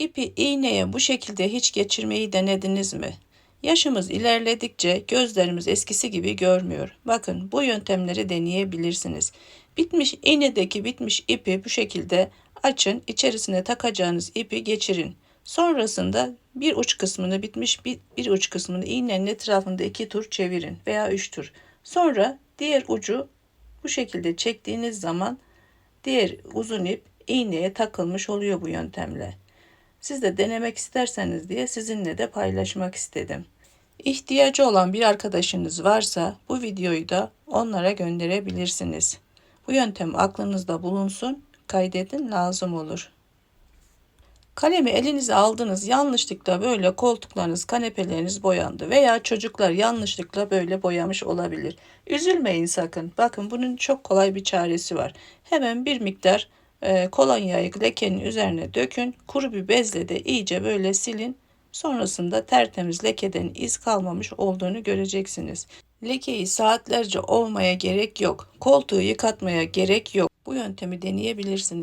İpi iğneye bu şekilde hiç geçirmeyi denediniz mi? Yaşımız ilerledikçe gözlerimiz eskisi gibi görmüyor. Bakın bu yöntemleri deneyebilirsiniz. Bitmiş iğnedeki bitmiş ipi bu şekilde açın. içerisine takacağınız ipi geçirin. Sonrasında bir uç kısmını bitmiş bir, bir uç kısmını iğnenin etrafında iki tur çevirin veya üç tur. Sonra diğer ucu bu şekilde çektiğiniz zaman diğer uzun ip iğneye takılmış oluyor bu yöntemle. Siz de denemek isterseniz diye sizinle de paylaşmak istedim. İhtiyacı olan bir arkadaşınız varsa bu videoyu da onlara gönderebilirsiniz. Bu yöntem aklınızda bulunsun, kaydedin lazım olur. Kalemi elinize aldınız yanlışlıkla böyle koltuklarınız, kanepeleriniz boyandı veya çocuklar yanlışlıkla böyle boyamış olabilir. Üzülmeyin sakın. Bakın bunun çok kolay bir çaresi var. Hemen bir miktar e, kolonyayı lekenin üzerine dökün. Kuru bir bezle de iyice böyle silin. Sonrasında tertemiz lekeden iz kalmamış olduğunu göreceksiniz. Lekeyi saatlerce ovmaya gerek yok. Koltuğu yıkatmaya gerek yok. Bu yöntemi deneyebilirsiniz.